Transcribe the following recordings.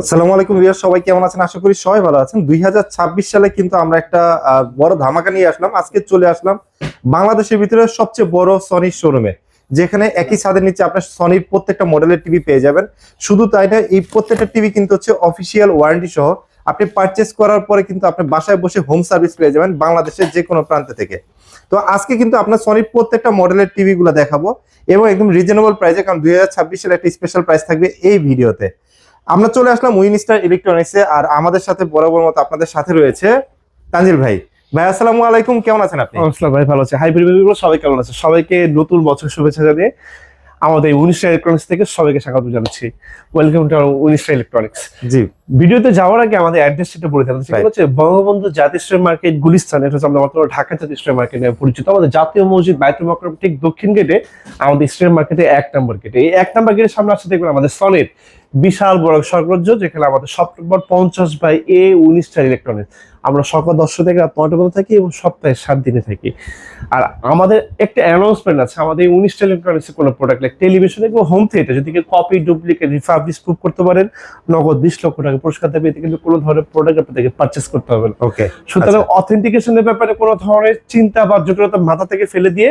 আসসালামু আলাইকুম রিয়াজ সবাই কেমন আছেন? আশা করি সবাই ভালো আছেন। দুই হাজার ছাব্বিশ সালে কিন্তু আমরা একটা বড় ধামাকা নিয়ে আসলাম। আজকে চলে আসলাম বাংলাদেশের ভিতরে সবচেয়ে বড় সনির শোরুমে যেখানে একই ছাদের নিচে আপনার সনির প্রত্যেকটা মডেলের টিভি পেয়ে যাবেন। শুধু তাই না, এই প্রত্যেকটা টিভি কিন্তু হচ্ছে অফিসিয়াল ওয়ারেন্টি সহ আপনি পারচেস করার পরে কিন্তু আপনি বাসায় বসে হোম সার্ভিস পেয়ে যাবেন বাংলাদেশের যে কোনো প্রান্ত থেকে। তো আজকে কিন্তু আপনার সনির প্রত্যেকটা মডেলের টিভি গুলো দেখাবো এবং একদম রিজনেবল প্রাইসে কারণ দুই হাজার ছাব্বিশ সালে একটা স্পেশাল প্রাইস থাকবে এই ভিডিওতে আমরা চলে আসলাম উইনস্টার ইলেকট্রনিক্সে আর আমাদের সাথে বরাবর মতো আপনাদের সাথে রয়েছে তানজিল ভাই। ভাই আসসালামু আলাইকুম কেমন আছেন আপনি? আসসালাম ভাই ভালো আছে। হাই পরিবার সবাই কেমন আছে? সবাইকে নতুন বছর শুভেচ্ছা জানিয়ে আমাদের উনিশটা ইলেকট্রনিক্স থেকে সবাইকে স্বাগত জানাচ্ছি। ওয়েলকাম টু উনিশটা ইলেকট্রনিক্স জি। ভিডিওতে যাওয়ার আগে আমাদের অ্যাড্রেস সেটা বলে দিলাম। সেটা. হচ্ছে বঙ্গবন্ধু জাতীয় মার্কেট গুলিস্তান এটা হচ্ছে আমরা বর্তমানে ঢাকা জাতীয় স্ট্রিট মার্কেট নামে পরিচিত। আমাদের জাতীয় মসজিদ বাইতুল মকরম ঠিক দক্ষিণ গেটে আমাদের স্ট্রিট মার্কেটে এক নম্বর গেটে এই এক নম্বর গেটের সামনে আসছে দেখবেন আমাদের সনের বিশাল বড় স্বর্গজ্য যেখানে আমাদের সব নম্বর পঞ্চাশ বাই এ উনিশটা ইলেকট্রনিক্স আমরা সকাল দশটা থেকে রাত নয়টা পর্যন্ত থাকি এবং সপ্তাহে সাত দিনে থাকি। আর আমাদের একটা অ্যানাউন্সমেন্ট আছে আমাদের এই উনিশটা ইলেকট্রনিক্সের কোনো প্রোডাক্ট লাইক টেলিভিশন এবং হোম থিয়েটার যদি কেউ কপি ডুপ্লিকেট রিফার্বিশ প্রুভ করতে পারেন নগদ বিশ লক্ষ টাকা পুরস্কার দেবে। এতে কিন্তু কোনো ধরনের প্রোডাক্ট আপনাদেরকে পারচেস করতে হবে না। ওকে সুতরাং অথেন্টিকেশনের ব্যাপারে কোনো ধরনের চিন্তা বা জটিলতা মাথা থেকে ফেলে দিয়ে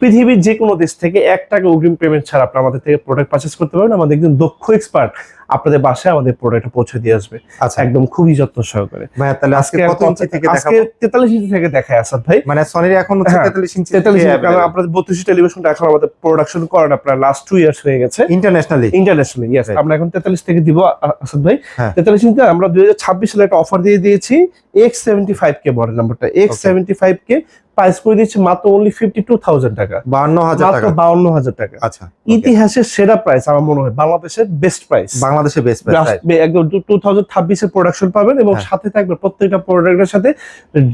পৃথিবীর যে কোনো দেশ থেকে এক টাকা অগ্রিম পেমেন্ট ছাড়া আপনি আমাদের থেকে প্রোডাক্ট পারচেস করতে পারবেন। আমাদের একজন দক্ষ এক্সপার্ট আপনাদের বাসায় আমাদের প্রোডাক্টটা পৌঁছে দিয়ে আসবে। আচ্ছা। একদম খুবই যত্ন সহকারে। ভাই তাহলে আজকে কত ইঞ্চি থেকে আজকে দেখাবো? তেতাল্লিশ ইঞ্চি থেকে দেখায় আসাদ ভাই। মানে সনির এখন হচ্ছে হ্যাঁ, 43 ইঞ্চি তেতাল্লিশ ইঞ্চি। কারণ আপনাদের বত্রিশ টেলিভিশনটা এখন আমাদের প্রোডাকশন করেন আপনার লাস্ট টু ইয়ার্স হয়ে গেছে। Internationally international yes. আমরা এখন তেতাল্লিশ থেকে দিব আসাদ ভাই। হ্যাঁ। তেতাল্লিশ ইঞ্চি আমরা দুই হাজার ছাব্বিশ সালে একটা অফার দিয়ে দিয়েছি X seventy five K model নাম্বারটা X seventy five K price করে দিয়েছি মাত্র অনলি ফিফটি টু থাউজেন্ড টাকা। 52000 মাত্র টাকা। বাউন্ন হাজার টাকা। আচ্ছা. ইতিহাসের সেরা প্রাইস আমার মনে হয় বাংলাদেশের বেস্ট প্রাইস বাংলাদেশে বেস্ট প্রাইস একদম টু থাউজেন্ড ছাব্বিশের প্রোডাকশন পাবেন এবং হ্যাঁ। সাথে থাকবে প্রত্যেকটা প্রোডাক্টের সাথে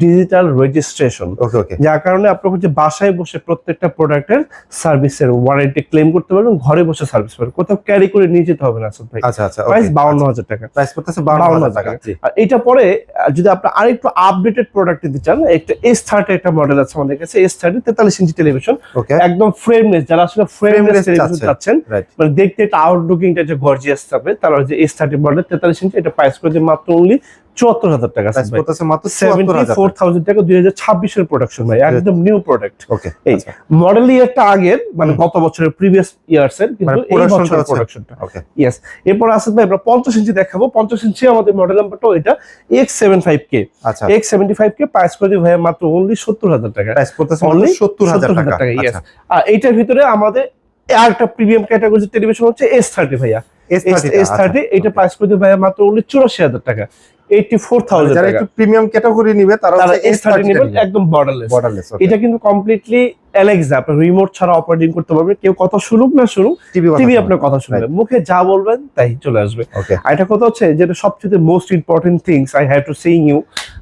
ডিজিটাল রেজিস্ট্রেশন ওকে ওকে যার কারণে আপনি হচ্ছে বাসায় বসে প্রত্যেকটা প্রোডাক্টের সার্ভিসের ওয়ারেন্টি ক্লেম করতে পারবেন ঘরে বসে সার্ভিস পাবেন। কোথাও ক্যারি করে নিয়ে যেতে হবে না আসল ভাই। আচ্ছা আচ্ছা প্রাইস বাউন্ন হাজার টাকা। প্রাইস পড়তেছে বাউন্ন 52000 হাজার টাকা আর এটা পরে যদি আপনি আরেকটু আপডেটেড প্রোডাক্ট নিতে চান একটা এস থার্টি একটা মডেল আছে আমাদের কাছে এস থার্টি তেতাল্লিশ ইঞ্চি টেলিভিশন ওকে একদম ফ্রেমলেস যারা আসলে ফ্রেমলেস টেলিভিশন চাচ্ছেন মানে দেখতে একটা আউটলুকিংটা যে গর্জিয়াস থাকবে তারা যে এস থার্টি মডেল তেতাল্লিশ ইঞ্চি এটা প্রাইস করে দিয়ে মাত্র অনলি চুয়াত্তর হাজার টাকা মাত্র সেভেন্টি ফোর থাউজেন্ড টাকা দুই হাজার ছাব্বিশের প্রোডাকশন ভাই। একদম নিউ প্রোডাক্ট ওকে এই আচ্ছা। মডেল ইয়ারটা আগের মানে গত বছরের প্রিভিয়াস ইয়ার্স এর কিন্তু মানে এই টা বছরের প্রোডাকশনটা ইয়েস এরপর আসলে ভাই আমরা পঞ্চাশ ইঞ্চি দেখাবো। পঞ্চাশ ইঞ্চি আমাদের মডেল নাম্বারটা এটা এক্স সেভেন ফাইভ কে আচ্ছা X seventy five K price করে ভাই মাত্র অনলি সত্তর হাজার টাকা। প্রাইস পড়তেছে Only মাত্র 70000 টাকা। ইয়েস আচ্ছা। আর এইটার ভিতরে আমাদের আর একটা প্রিমিয়াম ক্যাটাগরি টেলিভিশন হচ্ছে এস থার্টি ভাইয়া। S30 এস থার্টি এটা প্রাইস করে ভাইয়া মাত্র অনলি চুরাশি হাজার টাকা। এইটি ফোর থাউজেন্ড যারা একটু প্রিমিয়াম ক্যাটাগরি নিবে তারা এস থার্টি নেবেন একদম বর্ডারলেস বর্ডারলেস এটা কিন্তু কমপ্লিটলি অ্যালেক্সা রিমোট ছাড়া অপারেটিং করতে পারবেন কেউ কথা শুনুক না শুনুক টিভি আপনার কথা শুনবে। মুখে যা বলবেন তাই চলে আসবে। আর একটা কথা হচ্ছে যেটা সবচেয়ে most important things I have to saying you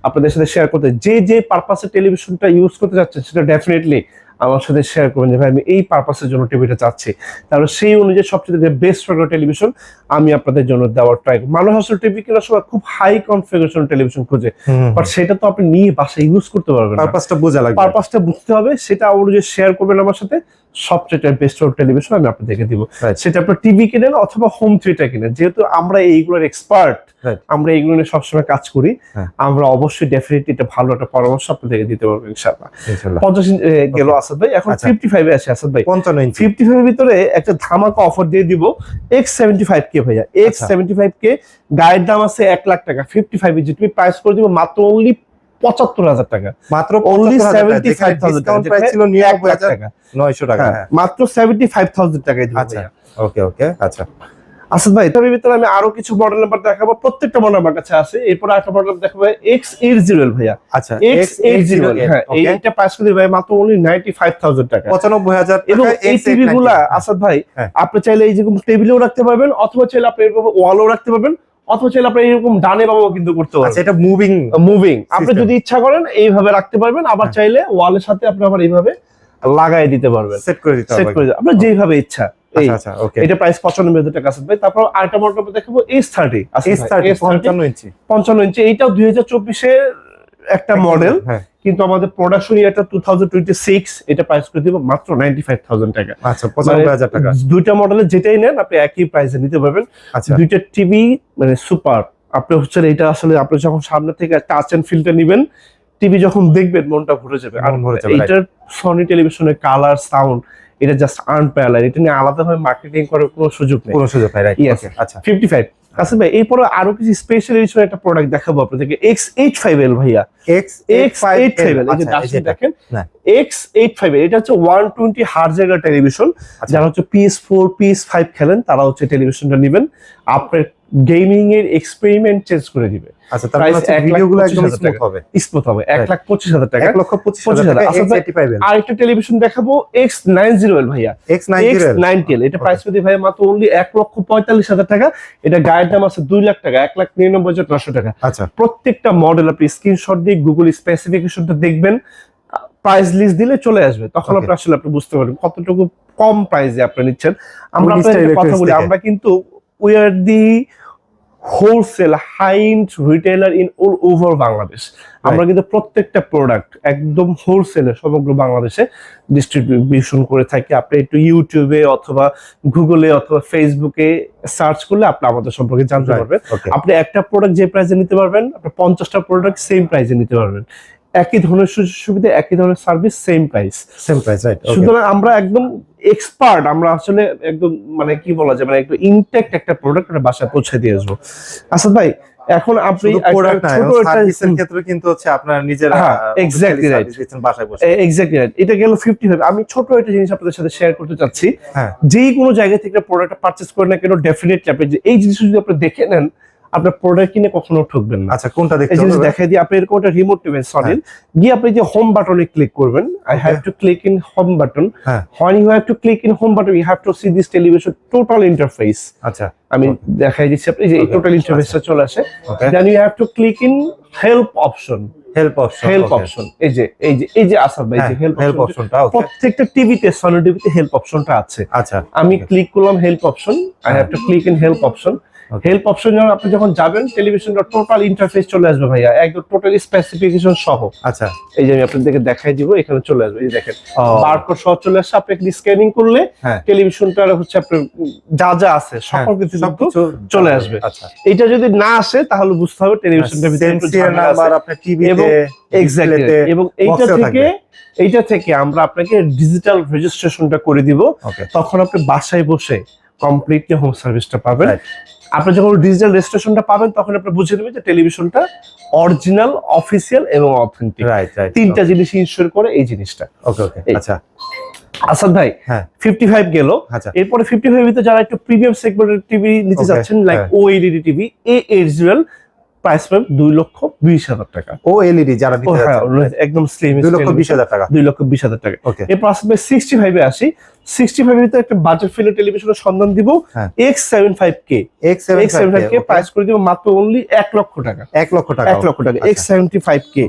আপনাদের সাথে শেয়ার করতে। যে যে পারপাসে টেলিভিশনটা ইউজ করতে যাচ্ছেন সেটা ডেফিনেটলি আমার সাথে শেয়ার করবেন যে ভাই আমি এই পারপাসের জন্য টিভিটা চাচ্ছি। তাহলে সেই অনুযায়ী সবচেয়ে বেস্ট বেস্ট টেলিভিশন আমি আপনাদের জন্য দেওয়ার ট্রাই মানুষ আসলে টিভি কেনার সময় খুব হাই কনফিগারেশন টেলিভিশন খোঁজে। বাট সেটা তো আপনি নিয়ে বাসায় ইউজ করতে পারবেন পারপাসটা বোঝা লাগবে। পারপাসটা বুঝতে হবে সেটা অনুযায়ী শেয়ার করবেন আমার সাথে। সবচেয়ে বেস্ট টেলিভিশন আমি আপনাদেরকে দিব। সেটা আপনার টিভি কিনেন অথবা হোম থিয়েটার কিনেন। যেহেতু আমরা এইগুলোর এক্সপার্ট আমরা এইগুলো নিয়ে সবসময় কাজ করি হ্যাঁ। আমরা অবশ্যই ডেফিনেটলি এটা ভালো একটা পরামর্শ আপনাদেরকে দিতে পারব ইনশাআল্লাহ। পঞ্চাশ গেল আসাদ ভাই। এখন আচ্ছা। ফিফটি ফাইভে আছে আসাদ ভাই। 55 ইঞ্চি। ফিফটি ফাইভের ভিতরে একটা ধামাকা অফার দিয়ে দিব। এক্স সেভেন্টি ফাইভ কে ভাইয়া। এক্স আচ্ছা। সেভেন্টি ফাইভ কে গায়ের দাম আছে এক লাখ টাকা। ফিফটি ফাইভ তুমি প্রাইস করে দিব মাত্র অনলি পঁচাত্তর হাজার টাকা। মাত্র only seventy five thousand discount price ছিল 99900 টাকা হ্যাঁ, হ্যাঁ। মাত্র সেভেন্টি ফাইভ থাউজেন্ড টাকায় আচ্ছা। ওকে ওকে আচ্ছা। আসাদ ভাই তবে ভিতরে আমি আরও কিছু মডেল নাম্বার দেখাবো। প্রত্যেকটা মডেল আমার কাছে আছে। এরপর একটা মডেল দেখাবো এক্স এইট জিরো ভাইয়া। আচ্ছা এক্স এইট জিরো হ্যাঁ এইটা প্রাইস করে ভাই মাত্র অনলি নাইনটি ফাইভ থাউজেন্ড টাকা 95000 এবং এই X890 টিভি গুলা আসাদ ভাই হ্যাঁ। আপনি চাইলে এই যেরকম টেবিলেও রাখতে পারবেন অথবা চাইলে আপনি এরকম ওয়ালও রাখতে পারবেন। অথবা চাইলে আপনি এরকম ডানে বাবাও কিন্তু করতে আচ্ছা পারবেন এটা মুভিং মুভিং আপনি যদি ইচ্ছা করেন এইভাবে রাখতে পারবেন। আবার হ্যাঁ। চাইলে ওয়ালের সাথে আপনি আবার এইভাবে লাগাই দিতে পারবেন। সেট করে দিতে সেট করে আপনার যেভাবে ইচ্ছা আচ্ছা আচ্ছা ওকে এটা প্রাইস পঁচানব্বই হাজার টাকা আছে। ভাই তারপর আরেকটা মডেল দেখাবো এস থার্টি S30 55 ইঞ্চি। পঞ্চান্ন ইঞ্চি। এইটাও দুই হাজার চব্বিশে একটা মডেল হ্যাঁ। কিন্তু আমাদের প্রোডাকশন ইয়ারটা টু থাউজেন্ড টোয়েন্টি সিক্স এটা প্রাইস করে দিব মাত্র নাইনটি ফাইভ থাউজেন্ড টাকা। আচ্ছা পঁচানব্বই হাজার টাকা। দুইটা মডেলের যেটাই নেন আপনি একই প্রাইসে নিতে পারবেন। আচ্ছা। দুইটা টিভি মানে সুপার আপনি হচ্ছে এটা আসলে আপনি যখন সামনে থেকে টাচ এন্ড ফিলটা নিবেন টিভি যখন দেখবেন মনটা ভরে যাবে। আর ভরে যাবে, right. এইটার সনি টেলিভিশনের কালার সাউন্ড এটা জাস্ট আনপ্যারালাইজ এটা নিয়ে আলাদাভাবে মার্কেটিং করার কোনো সুযোগ নেই। কোনো সুযোগ নাই রাইট আচ্ছা। ফিফটি ফাইভ আসলে ভাই এরপরে আরও কিছু স্পেশাল এডিশন একটা প্রোডাক্ট দেখাবো আপনাদেরকে। এক্স এইট ফাইভ এল ভাইয়া। X X eight five L. দেখেন এক্স এইট ফাইভ এটা হচ্ছে ওয়ান টোয়েন্টি হার্জের টেলিভিশন। যারা হচ্ছে পিএস ফোর পিএস ফাইভ খেলেন তারা হচ্ছে টেলিভিশনটা নেবেন। আপনার গেমিং এর এক্সপেরিমেন্ট চেঞ্জ করে দিবে। আচ্ছা তার Price মানে ভিডিওগুলো একদম স্মুথ। হবে। স্মুথ হবে এক Right. লাখ পঁচিশ হাজার টাকা। এক লক্ষ পঁচিশ পঁচিশ হাজার হাজার। টাকা এল আরেকটা টেলিভিশন দেখাবো এক্স নাইন জিরো এল ভাইয়া। এক্স নাইন এক্স নাইনটি এটা প্রাইস পেতে ভাই মাত্র অনলি এক লক্ষ পঁয়তাল্লিশ হাজার টাকা। এটা গায়ের দাম আছে দুই লাখ টাকা এক লাখ নিরানব্বই হাজার নশো টাকা। আচ্ছা। প্রত্যেকটা মডেল আপনি স্ক্রিনশট দিয়ে গুগল স্পেসিফিকেশনটা দেখবেন প্রাইস লিস্ট দিলে চলে আসবে। তখন. আপনি আসলে আপনি বুঝতে পারবেন কতটুকু কম প্রাইসে আপনি নিচ্ছেন। আমরা কথা বলি আমরা কিন্তু we are the wholesale and retailer in all over Bangladesh আমরা কিন্তু প্রত্যেকটা প্রোডাক্ট একদম হোলসেলে সমগ্র বাংলাদেশে ডিস্ট্রিবিউশন করে থাকি। আপনি একটু ইউটিউবে অথবা গুগলে অথবা ফেসবুকে সার্চ করলে আপনি আমাদের সম্পর্কে জানতে পারবেন। আপনি একটা প্রোডাক্ট যে প্রাইসে নিতে পারবেন আপনি পঞ্চাশটা প্রোডাক্ট সেম প্রাইসে নিতে পারবেন। একই ধরনের সুযোগ সুবিধা একই ধরনের service same price same price right সুতরাং আমরা একদম এক্সপার্ট আমরা আসলে একদম মানে কি বলা যায় মানে একদম ইনটেক্ট একটা প্রোডাক্ট বাসায় পৌঁছে দিয়ে আসব। আসাদ ভাই এখন আপনি একটা- ক্ষেত্রে কিন্তু হচ্ছে আপনার নিজের বাসায় বসে। এক্স্যাক্টলি রাইট এটা গেল ফিফটি ফাইভ আমি ছোট একটা জিনিস আপনাদের সাথে শেয়ার করতে চাচ্ছি। হ্যাঁ। যেই কোনো জায়গা থেকে প্রোডাক্টটা পারচেস করে না কেন ডেফিনেটলি আপনি এই জিনিস যদি আপনি দেখে নেন আপনার প্রোডাক্ট কিনে কখনো ঠকবেন না। আচ্ছা কোনটা দেখতে হবে? দেখাই দিয়ে আপনি এরকম একটা রিমোট নেবেন সলিড গিয়ে আপনি যে হোম বাটনে ক্লিক করবেন I have to click in home button হ্যাঁ। When you have to click in home button you have to see this television total interface আচ্ছা। আমি দেখাই দিচ্ছি আপনি যে. টোটাল ইন্টারফেসটা চলে আসে। Then you have to click in help option help option help option এই যে এই যে এই যে আসাদ ভাই যে হেল্প হেল্প অপশন অপশনটা প্রত্যেকটা টিভিতে সনি টিভিতে হেল্প অপশনটা আছে। আচ্ছা আমি ক্লিক করলাম help option I have to click in help option. Help option যখন আপনি যখন যাবেন টেলিভিশনটা টোটাল ইন্টারফেস চলে আসবে ভাইয়া। একদম টোটালি স্পেসিফিকেশন সহ। আচ্ছা। এই যে আমি আপনাদেরকে দেখাই দিব এখানে চলে আসবে এই দেখেন। বারকোড সহ চলে আসছে আপনি একটি স্ক্যানিং করলে হ্যাঁ। টেলিভিশনটার হচ্ছে আপনার যা যা আছে সকল কিছু চলে আসবে। আচ্ছা। এটা যদি না আসে তাহলে বুঝতে হবে টেলিভিশনটার ভিতরে এবং এইটা থেকে এইটা থেকে আমরা আপনাকে ডিজিটাল রেজিস্ট্রেশনটা করে দিব। তখন আপনি বাসায় বসে কমপ্লিটলি হোম সার্ভিসটা পাবেন. আপনি যখন ডিজিটাল রেজিস্ট্রেশনটা পাবেন তখন আপনি বুঝে নেবেন যে টেলিভিশনটা অরিজিনাল অফিসিয়াল এবং অথেন্টিক রাইট রাইট তিনটা জিনিস ইনশিওর করে এই জিনিসটা। ওকে ওকে আচ্ছা। আসাদ ভাই হ্যাঁ। ফিফটি ফাইভ গেল। আচ্ছা। এরপরে ফিফটি ফাইভ ভিতরে যারা একটু প্রিমিয়াম সেগমেন্টের টিভি নিতে যাচ্ছেন চাচ্ছেন like OLED TV A zero price পাবে দুই লক্ষ বিশ হাজার টাকা। ও এলইডি যারা ও দিতে হ্যাঁ একদম স্লিম দুই লক্ষ বিশ হাজার টাকা। দুই লক্ষ বিশ হাজার টাকা। এরপর আসবে সিক্সটি ফাইভে আসি। সিক্সটি ফাইভ এর একটা বাজেট ফিল্ডের টেলিভিশনের সন্ধান দিব। X seven five K X seven five K price করে দিব মাত্র অনলি এক লক্ষ টাকা। এক লক্ষ টাকা এক লক্ষ টাকা। X seventy five K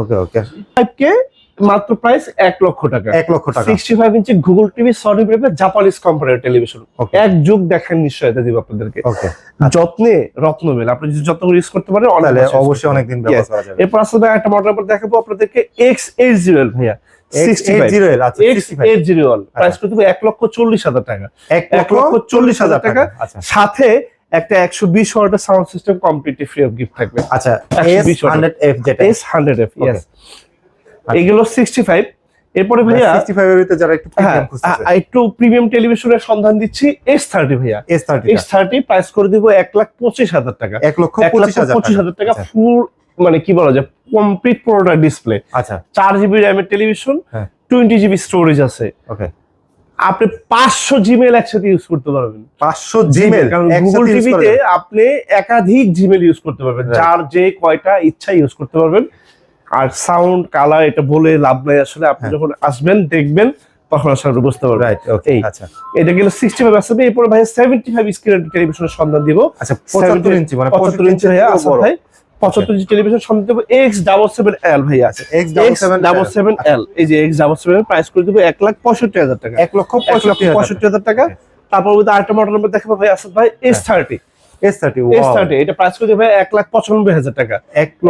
okay okay five K মাত্র প্রাইস এক লক্ষ টাকা। এক লক্ষ টাকা। Sixty five inch Google TV Sony ব্রেভে Japanese কোম্পানির টেলিভিশন ওকে এক যুগ দেখেন নিশ্চয়তা দিব আপনাদেরকে। যত্নে রত্নবেল আপনি যদি যত্ন ইউজ করতে পারেন অবশ্যই করতে অনেক দিন ব্যবহার করা যাবে। এরপর আসলে একটা মডেল পর দেখাবো আপনাদেরকে এক্স এইট জিরো ভাইয়া। আচ্ছা এক্স 65 এইট জিরো প্রাইস করতে হবে এক লক্ষ চল্লিশ হাজার টাকা। এক এক লক্ষ চল্লিশ হাজার টাকা। আচ্ছা। সাথে একটা একশো বিশ ওয়াটের sound system completely free of gift থাকবে। আচ্ছা এস হান্ড্রেড এফ যেটা। এস হান্ড্রেড এফ এগুলো সিক্সটি ফাইভ এরপরে ভাইয়া এর ভিতরে যারা একটু হ্যাঁ একটু প্রিমিয়াম টেলিভিশনের সন্ধান দিচ্ছি এস থার্টি ভাইয়া। S thirty S thirty price করে দিব এক লাখ পঁচিশ হাজার টাকা। এক লক্ষ পঁচিশ হাজার টাকা। আচ্ছা। ফুল মানে কি বলা যায় কমপ্লিট পুরোটা ডিসপ্লে আচ্ছা। চার জিবি র্যামের টেলিভিশন। টোয়েন্টি জিবি স্টোরেজ আছে। ওকে আপনি পাঁচশো জিমেল একসাথে ইউজ করতে পারবেন। পাঁচশো জিমেল কারণ গুগল টিভিতে আপনি একাধিক জিমেল ইউজ করতে পারবেন. যার যে কয়টা ইচ্ছা ইউজ করতে পারবেন। আর সাউন্ড কালার এটা বলে লাভ নাই আসলে। আপনি হ্যাঁ। যখন আসবেন দেখবেন তখন আসলে বুঝতে পারবেন। রাইট ওকে আচ্ছা। এটা গেল সিক্সটি ফাইভ আসবে এরপরে ভাই সেভেন্টি ফাইভ স্ক্রিন টেলিভিশনের সন্ধান দিব। আচ্ছা পঁচাত্তর ইঞ্চি মানে পঁচাত্তর ইঞ্চি ভাইয়া আসাদ ভাই? পঁচাত্তর ইঞ্চি টেলিভিশন সন্ধান দেবো। X double seven L X double X double seven L এই যে এক্স ডাবল সেভেন প্রাইস করে দিব এক লাখ পঁয়ষট্টি হাজার টাকা। এক লক্ষ হাজার পঁয়ষট্টি হাজার টাকা। তারপর আরেকটা মডেল নাম্বার দেখাবো ভাই আসাদ ভাই এস থার্টি এটা প্রাইস করতে হবে এক লাখ পঁচানব্বই হাজার টাকা।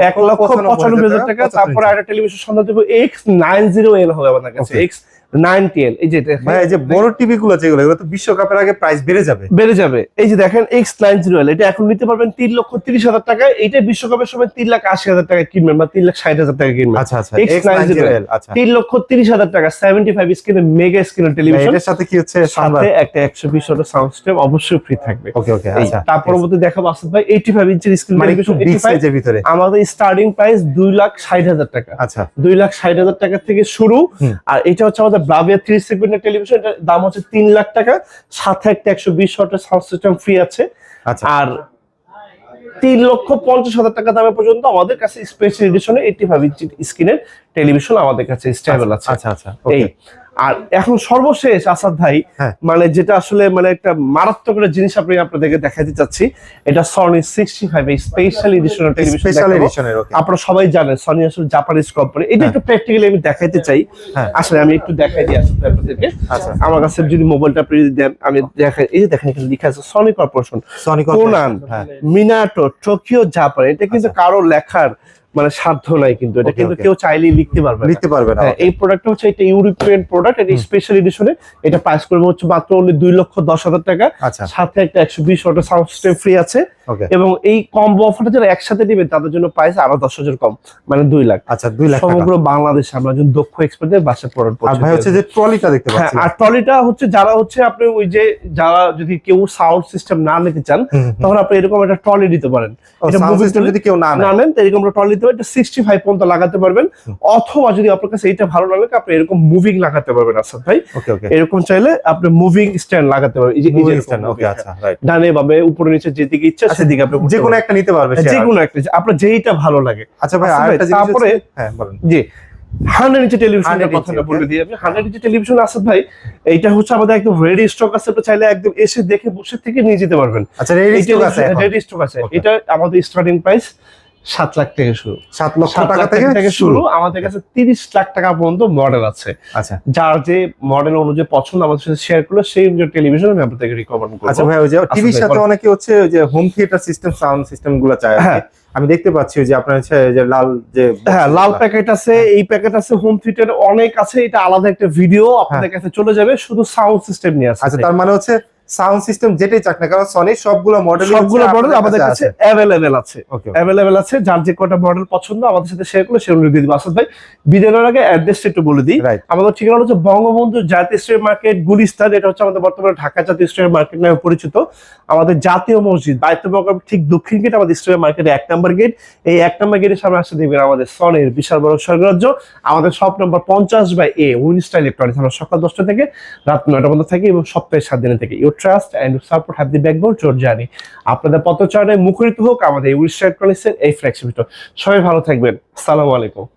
এক লক্ষ পঁচানব্বই হাজার টাকা তারপরে একটা টেলিভিশন সন্ধান দেবো এক্স নাইন জিরো এল হবে আমাদের কাছে। এক্স নাইনটি এল এই যে ভাই এই যে বড় টিভি গুলো যেগুলো এগুলো তো বিশ্বকাপের আগে প্রাইস বেড়ে যাবে। বেড়ে যাবে। এই যে দেখেন নাইন জিরো এটা এখন নিতে পারবেন তিন লক্ষ তিরিশ হাজার টাকা এটা বিশ্বকাপের সময় তিন লাখ আশি হাজার টাকা কিনবেন বা তিন লাখ ষাট হাজার টাকা কিনবেন। আচ্ছা আচ্ছা X90L আচ্ছা। তিন লক্ষ তিরিশ হাজার টাকা সেভেন্টি ফাইভ স্ক্রিনের মেগা স্ক্রিনের টেলিভিশন এটার সাথে কি হচ্ছে? সাথে একটা একশো বিশ ওয়াটের সাউন্ড সিস্টেম অবশ্যই ফ্রি থাকবে। ওকে ওকে আচ্ছা তার পরবর্তী দেখাবো আসিফ ভাই এইটি ফাইভ ইঞ্চের স্ক্রিন মানে বিগ সাইজের ভিতরে। আমাদের স্টার্টিং প্রাইস দুই লাখ ষাট হাজার টাকা। আচ্ছা। দুই লাখ ষাট হাজার টাকা থেকে শুরু। আর এটা হচ্ছে আমাদের ব্রাভিয়া থ্রি সেগমেন্টের টেলিভিশন এটার দাম হচ্ছে তিন লাখ টাকা সাথে একটা একশো বিশ শটের সাউন্ড সিস্টেম ফ্রি আছে। আচ্ছা। আর তিন লক্ষ পঞ্চাশ হাজার টাকা দামে পর্যন্ত আমাদের কাছে স্পেশাল এডিশনে এইটি ফাইভ ইঞ্চি স্ক্রিনের টেলিভিশন আমাদের কাছে স্টেবল আছে। আচ্ছা আচ্ছা এই আর এখন সর্বশেষ আসাদ ভাই হ্যাঁ। মানে যেটা আসলে মানে একটা মারাত্মক একটা জিনিস আপনি আপনাদেরকে দেখাতে চাচ্ছি এটা সনি সিক্সটি ফাইভ স্পেশাল এডিশনের আপনারা সবাই জানেন সনি আসলে জাপানিজ কোম্পানি এটা হ্যাঁ। একটু প্র্যাকটিক্যালি আমি দেখাইতে চাই। হ্যাঁ। আসলে আমি একটু দেখাই দিই আসলে আপনাদেরকে। আচ্ছা। আমার কাছে যদি মোবাইলটা আপনি যদি দেন আমি দেখাই এই যে দেখেন এখানে লেখা আছে Sony corporation Sony Konan Minato Tokyo Japan. এটা কিন্তু কারও লেখার মানে সাধ্য নাই কিন্তু এটা কিন্তু কেউ চাইলেই লিখতে পারবে লিখতে পারবে না হ্যাঁ, এই প্রোডাক্টটা হচ্ছে এটা ইউরোপিয়ান প্রোডাক্ট এটা স্পেশাল এডিশনে এটা প্রাইস করবে হচ্ছে মাত্র only দুই লক্ষ দশ হাজার টাকা। আচ্ছা। সাথে একটা একশো বিশ ওয়াটের সাউন্ড সিস্টেম ফ্রি আছে। এবং এই কম্বো অফারটা যারা একসাথে নেবেন তাদের জন্য প্রাইস আরও দশ হাজার কম মানে দুই লাখ। আচ্ছা দুই লাখ সমগ্র বাংলাদেশে আমরা একজন দক্ষ এক্সপার্টদের বাসা প্রোডাক্ট আর ভাই হচ্ছে যে ট্রলিটা দেখতে হ্যাঁ পাচ্ছি। আর ট্রলিটা হচ্ছে যারা হচ্ছে আপনি ওই যে যারা যদি কেউ সাউন্ড সিস্টেম না নিতে চান। তখন আপনি এরকম একটা ট্রলি দিতে পারেন। এটা যদি কেউ না নেন তো এরকম ট্রলি দিতে পারেন এটা সিক্সটি ফাইভ পর্যন্ত লাগাতে পারবেন। অথবা যদি আপনার কাছে এটা ভালো না লাগে আপনি এরকম মুভিং লাগাতে পারবেন আসাদ ভাই। এরকম চাইলে আপনি মুভিং স্ট্যান্ড লাগাতে পারবেন। আচ্ছা হ্যাঁ। ডানে বামে উপরে নিচে যেদিকে ইচ্ছা সেদিকে আপনি যে কোনো একটা নিতে পারবে সে যে কোনো একটা আপনার যেইটা ভালো লাগে। আচ্ছা ভাই আচ্ছা তারপরে- হ্যাঁ বলেন। জি হান্ড্রেড ইঞ্চি টেলিভিশন 100 কথাটা বলে হান্ড্রেড ইঞ্চি টেলিভিশন আছে ভাই এইটা হচ্ছে আমাদের একদম রেডি স্টক আছে আপনি চাইলে একদম এসে দেখে বসে থেকে নিয়ে যেতে পারবেন। আচ্ছা রেডি স্টক আছে রেডি স্টক আছে। এটা আমাদের স্টার্টিং প্রাইস সাত লাখ থেকে শুরু। সাত লক্ষ টাকা থেকে শুরু। আমাদের কাছে তিরিশ লাখ টাকা পর্যন্ত মডেল আছে। আচ্ছা। যার যে মডেল অনুযায়ী পছন্দ আমাদের সাথে শেয়ার করল সেই অনুযায়ী টেলিভিশন আমি আপনাদেরকে রিকমেন্ড করব। আচ্ছা ভাই ওই যে টিভির সাথে অনেকে হচ্ছে ওই যে হোম থিয়েটার সিস্টেম সাউন্ড সিস্টেমগুলো চায় হ্যাঁ। আমি দেখতে পাচ্ছি ওই যে আপনার হচ্ছে যে লাল যে হ্যাঁ লাল প্যাকেট আছে এই প্যাকেট আছে হোম থিয়েটার অনেক আছে এটা আলাদা একটা ভিডিও আপনাদের কাছে চলে যাবে শুধু সাউন্ড সিস্টেম নিয়ে আছে। হ্যাঁ। আচ্ছা তার মানে হচ্ছে সাউন্ড সিস্টেম যেটাই চাক না কারণ সনি সবগুলো মডেল সবগুলো মডেল আমাদের কাছে অ্যাভেলেবেল আছে। অ্যাভেলেবেল আছে। যার যে কটা মডেল পছন্দ আমাদের সাথে শেয়ার করলে সেগুলো দিয়ে দিবো। আসাদ ভাই বিদায়ের আগে অ্যাড্রেসটা একটু বলে দিই। আমাদের ঠিকানা হচ্ছে বঙ্গবন্ধু জাতীয় স্টেট মার্কেট গুলিস্তান এটা হচ্ছে আমাদের বর্তমানে ঢাকা জাতীয় স্টেট মার্কেট নামে পরিচিত। আমাদের জাতীয় মসজিদ বাইতে ঠিক দক্ষিণ গেট আমাদের স্টেট মার্কেটে এক নম্বর গেট এই এক নম্বর গেটের সামনে আসতে দেখবেন আমাদের সনের বিশাল বড় স্বর্গরাজ্য। আমাদের সব নম্বর পঞ্চাশ বাই এ উইনস্টাইল ইলেকট্রনিক্স আমরা সকাল দশটা থেকে রাত নয়টা পর্যন্ত থাকি এবং সপ্তাহে সাত দিনে থেকে। Trust and support have the backbone your journey আপনাদের পথচরণে মুখরিত হোক আমাদের উড়িষ্যা কলেজের এই ফ্ল্যাগশিপ সবাই ভালো থাকবেন। সালামু আলাইকুম।